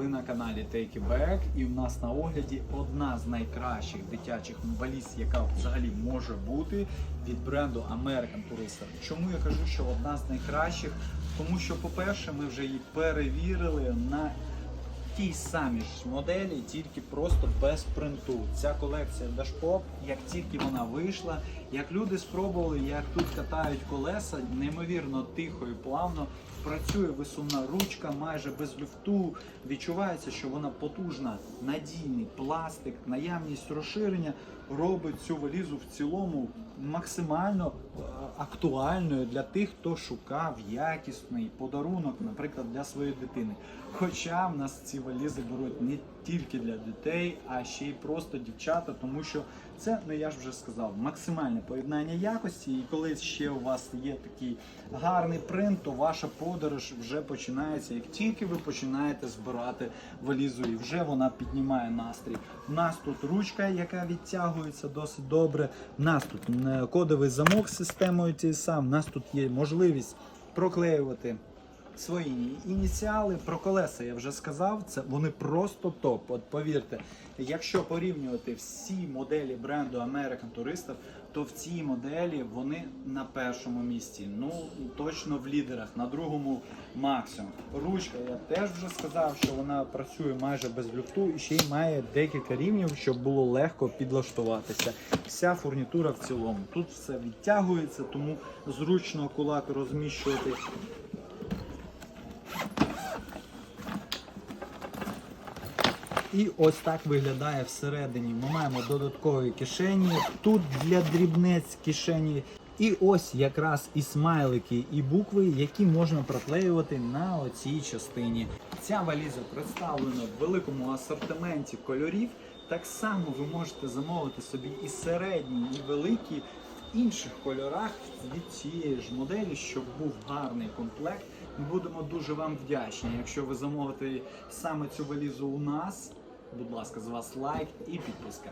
ви на каналі Take It Back і в нас на огляді одна з найкращих дитячих валіз, яка взагалі може бути від бренду American Tourister. Чому я кажу, що одна з найкращих? Тому що, по-перше, ми вже її перевірили на тій самій ж моделі, тільки просто без принту. Ця колекція Dashpop, як тільки вона вийшла, як люди спробували, як тут катають колеса, неймовірно тихо і плавно. Працює висувна ручка, майже без люфту. Відчувається, що вона потужна, надійний пластик, наявність розширення робить цю валізу в цілому максимально е, актуальною для тих, хто шукав якісний подарунок, наприклад, для своєї дитини. Хоча в нас ці валізи беруть не тільки для дітей, а ще й просто дівчата, тому що це, ну я ж вже сказав, максимальне поєднання якості. І коли ще у вас є такий гарний принт, то ваша подорож вже починається. Як тільки ви починаєте збирати валізу, і вже вона піднімає настрій. У нас тут ручка, яка відтягується досить добре. У нас тут е, кодовий замок з системою TSA, У нас тут є можливість проклеювати свої ініціали. Про колеса я вже сказав, це вони просто топ. От повірте, якщо порівнювати всі моделі бренду American Tourister, то в цій моделі вони на першому місці. Ну точно в лідерах, на другому максимум. Ручка, я теж вже сказав, що вона працює майже без люфту і ще й має декілька рівнів, щоб було легко підлаштуватися. Вся фурнітура в цілому. Тут все відтягується, тому зручно кулак розміщувати. І ось так виглядає всередині. Ми маємо додаткові кишені. Тут для дрібнець кишені. І ось якраз і смайлики, і букви, які можна проклеювати на оцій частині. Ця валіза представлена в великому асортименті кольорів. Так само ви можете замовити собі і середні, і великі в інших кольорах від цієї ж моделі, щоб був гарний комплект. Ми будемо дуже вам вдячні, якщо ви замовите саме цю валізу у нас. Будь ласка, з вас лайк і підписка.